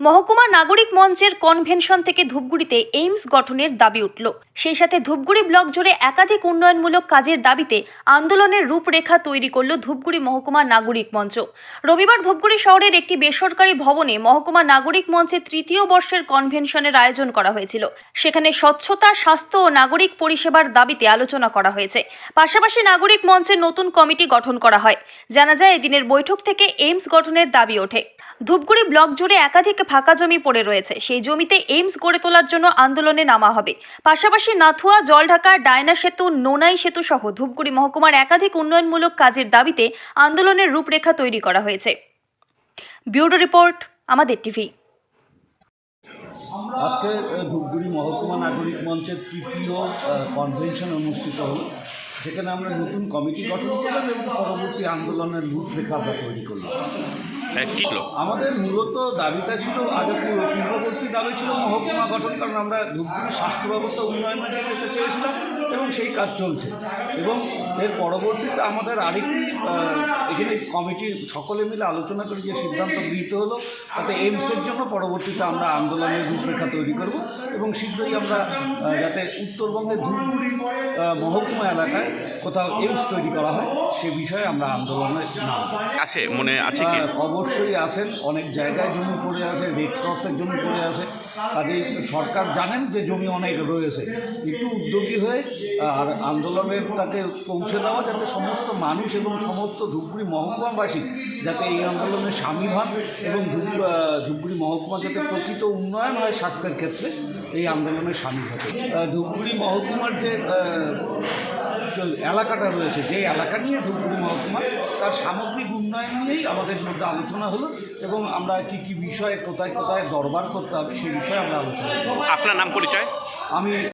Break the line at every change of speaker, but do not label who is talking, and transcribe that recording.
মহকুমা নাগরিক মঞ্চের কনভেনশন থেকে ধূপগুড়িতে এইমস গঠনের দাবি উঠল। সেই সাথে ধূপগুড়ি ব্লক জুড়ে একাধিক উন্নয়নমূলক কাজের দাবিতে আন্দোলনের রূপরেখা তৈরি করল ধূপগুড়ি মহকুমা নাগরিক মঞ্চ। রবিবার ধূপগুড়ি শহরের একটি বেসরকারি ভবনে মহকুমা নাগরিক মঞ্চে তৃতীয় বর্ষের কনভেনশনের আয়োজন করা হয়েছিল। সেখানে স্বচ্ছতা, স্বাস্থ্য ও নাগরিক পরিষেবার দাবিতে আলোচনা করা হয়েছে। পাশাপাশি নাগরিক মঞ্চের নতুন কমিটি গঠন করা হয়। জানা যায়, এদিনের বৈঠক থেকে এইমস গঠনের দাবি ওঠে। ধূপগুড়ি ব্লক জুড়ে একাধিক ফাঁকা জমি পড়ে রয়েছে। সেই জমিতে এইমস গড়ে তোলার জন্য আন্দোলনে নামা হবে। পাশাপাশি নাথুয়া, জলঢাকা, ডায়না সেতু, নোনাই সেতু সহ ধূপগুড়ি মহকুমার একাধিক উন্নয়নমূলক কাজের দাবিতে আন্দোলনের রূপরেখা তৈরি করা হয়েছে। ব্যুরো রিপোর্ট, আমাদের টিভি।
আজকে ধূপগুড়ি মহকুমা নাগরিক মঞ্চের তৃতীয় কনভেনশন অনুষ্ঠিত হলো। যেখানে আমরা নতুন কমিটি গঠন করলাম এবং পরবর্তী আন্দোলনের রূপরেখা আমরা তৈরি করলাম।
কী
আমাদের মূলত দাবিটা ছিল, আগে পূর্ববর্তী দাবি ছিল মহকুমা গঠন, কারণ আমরা ধূপগুড়ি স্বাস্থ্য ব্যবস্থা উন্নয়নের দিকে যেতে চেয়েছিলাম এবং সেই কাজ চলছে। এবং এর পরবর্তীতে আমাদের আরেকটি এখানে কমিটি সকলে মিলে আলোচনা করে যে সিদ্ধান্ত গৃহীত হলো, তাতে এইমসের জন্য পরবর্তীতে আমরা আন্দোলনের রূপরেখা তৈরি করব এবং শীঘ্রই আমরা যাতে উত্তরবঙ্গের ধূপগুড়ি মহকুমা এলাকায় কোথাও এইমস তৈরি করা হয় সে বিষয়ে আমরা আন্দোলনে নামব
আছে মনে আছে কি?
অবশ্যই আছেন অনেক জায়গায় জমি পড়ে আছে রেড ক্রসের জমি পড়ে আছে। কাজেই সরকার জানেন যে জমি অনেক রয়েছে। একটু উদ্যোগী হয়ে আর আন্দোলনের তাকে পৌঁছে দেওয়া যাতে সমস্ত মানুষ এবং সমস্ত ধূপগুড়ি মহকুমাবাসী যাতে এই আন্দোলনে সামিল হন এবং আহ, মহকুমা যাতে প্রকৃত উন্নয়ন হয় স্বাস্থ্যের ক্ষেত্রে এই আন্দোলনে সামিল হবে ধূপগুড়ি মহকুমার যে এলাকাটা রয়েছে যে এলাকা নিয়ে ধূপগুড়ি মহকুমা তার সামগ্রিক উন্নয়ন নিয়েই আমাদের মধ্যে আলোচনা হলো এবং আমরা কি কি বিষয়ে কোথায় কোথায় দরবার করতে হবে সেই বিষয়ে আমরা আলোচনা
আপনার নাম পরিচয়?
আমি